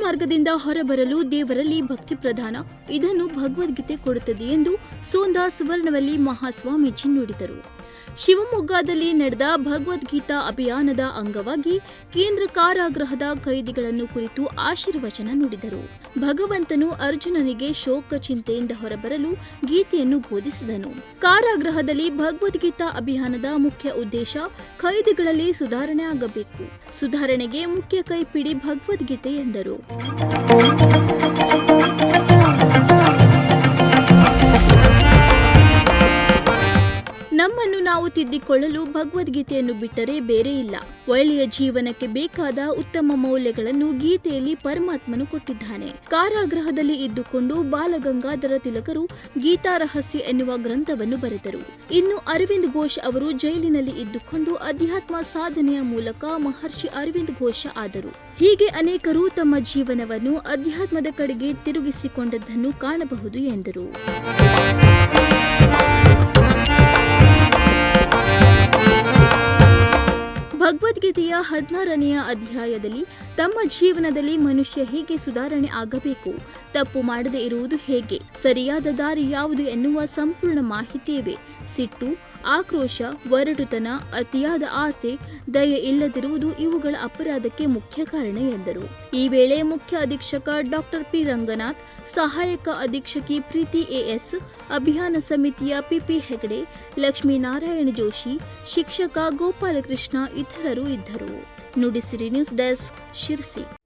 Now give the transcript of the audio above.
ಮಾರ್ಗದಿಂದ ಹೊರಬರಲು ದೇವರಲ್ಲಿ ಭಕ್ತಿ ಪ್ರಧಾನ. ಇದನ್ನು ಭಗವದ್ಗೀತೆ ಕೊಡುತ್ತದೆ ಎಂದು ಸೋಂದಾ ಸುವರ್ಣವಲ್ಲಿ ಮಹಾಸ್ವಾಮೀಜಿ ನುಡಿದರು. ಶಿವಮೊಗ್ಗದಲ್ಲಿ ನಡೆದ ಭಗವದ್ಗೀತಾ ಅಭಿಯಾನದ ಅಂಗವಾಗಿ ಕೇಂದ್ರ ಕಾರಾಗೃಹದ ಕೈದಿಗಳನ್ನು ಕುರಿತು ಆಶೀರ್ವಚನ ನುಡಿದರು. ಭಗವಂತನು ಅರ್ಜುನನಿಗೆ ಶೋಕ ಚಿಂತೆಯಿಂದ ಹೊರಬರಲು ಗೀತೆಯನ್ನು ಬೋಧಿಸಿದನು. ಕಾರಾಗೃಹದಲ್ಲಿ ಭಗವದ್ಗೀತಾ ಅಭಿಯಾನದ ಮುಖ್ಯ ಉದ್ದೇಶ ಖೈದಿಗಳಲ್ಲಿ ಸುಧಾರಣೆ ಆಗಬೇಕು. ಸುಧಾರಣೆಗೆ ಮುಖ್ಯ ಕೈಪಿಡಿ ಭಗವದ್ಗೀತೆ ಎಂದರು. ನಾವು ತಿದ್ದಿಕೊಳ್ಳಲು ಭಗವದ್ಗೀತೆಯನ್ನು ಬಿಟ್ಟರೆ ಬೇರೆ ಇಲ್ಲ. ಒಳ್ಳೆಯ ಜೀವನಕ್ಕೆ ಬೇಕಾದ ಉತ್ತಮ ಮೌಲ್ಯಗಳನ್ನು ಗೀತೆಯಲ್ಲಿ ಪರಮಾತ್ಮನು ಕೊಟ್ಟಿದ್ದಾನೆ. ಕಾರಾಗೃಹದಲ್ಲಿ ಇದ್ದುಕೊಂಡು ಬಾಲಗಂಗಾಧರ ತಿಲಕರು ಗೀತಾ ರಹಸ್ಯ ಎನ್ನುವ ಗ್ರಂಥವನ್ನು ಬರೆದರು. ಇನ್ನು ಅರವಿಂದ್ ಘೋಷ್ ಅವರು ಜೈಲಿನಲ್ಲಿ ಇದ್ದುಕೊಂಡು ಅಧ್ಯಾತ್ಮ ಸಾಧನೆಯ ಮೂಲಕ ಮಹರ್ಷಿ ಅರವಿಂದ್ ಘೋಷ ಆದರು. ಹೀಗೆ ಅನೇಕರು ತಮ್ಮ ಜೀವನವನ್ನು ಅಧ್ಯಾತ್ಮದ ಕಡೆಗೆ ತಿರುಗಿಸಿಕೊಂಡದ್ದನ್ನು ಕಾಣಬಹುದು ಎಂದರು. ಭಗವದ್ಗೀತೆಯ ಹದಿನಾರನೆಯ ಅಧ್ಯಾಯದಲ್ಲಿ ತಮ್ಮ ಜೀವನದಲ್ಲಿ ಮನುಷ್ಯ ಹೇಗೆ ಸುಧಾರಣೆ ಆಗಬೇಕು? ತಪ್ಪು ಮಾಡದೇ ಇರುವುದು ಹೇಗೆ? ಸರಿಯಾದ ದಾರಿ ಯಾವುದು ಎನ್ನುವ ಸಂಪೂರ್ಣ ಮಾಹಿತಿ ಇವೆ ಸಿಟ್ಟು ಆಕ್ರೋಶ, ಒರಟುತನ, ಅತಿಯಾದ ಆಸೆ, ದಯೆ ಇಲ್ಲದಿರುವುದು ಇವುಗಳ ಅಪರಾಧಕ್ಕೆ ಮುಖ್ಯ ಕಾರಣ ಎಂದರು. ಈ ವೇಳೆ ಮುಖ್ಯ ಅಧೀಕ್ಷಕ ಡಾಕ್ಟರ್ ಪಿ. ರಂಗನಾಥ್, ಸಹಾಯಕ ಅಧೀಕ್ಷಕಿ ಪ್ರೀತಿ ಎಎಸ್ ಅಭಿಯಾನ ಸಮಿತಿಯ ಪಿಪಿ ಹೆಗಡೆ ಲಕ್ಷ್ಮೀನಾರಾಯಣ ಜೋಶಿ, ಶಿಕ್ಷಕ ಗೋಪಾಲಕೃಷ್ಣ ಇತರರು ಇದ್ದರು. Nudisiri news desk Sirsi.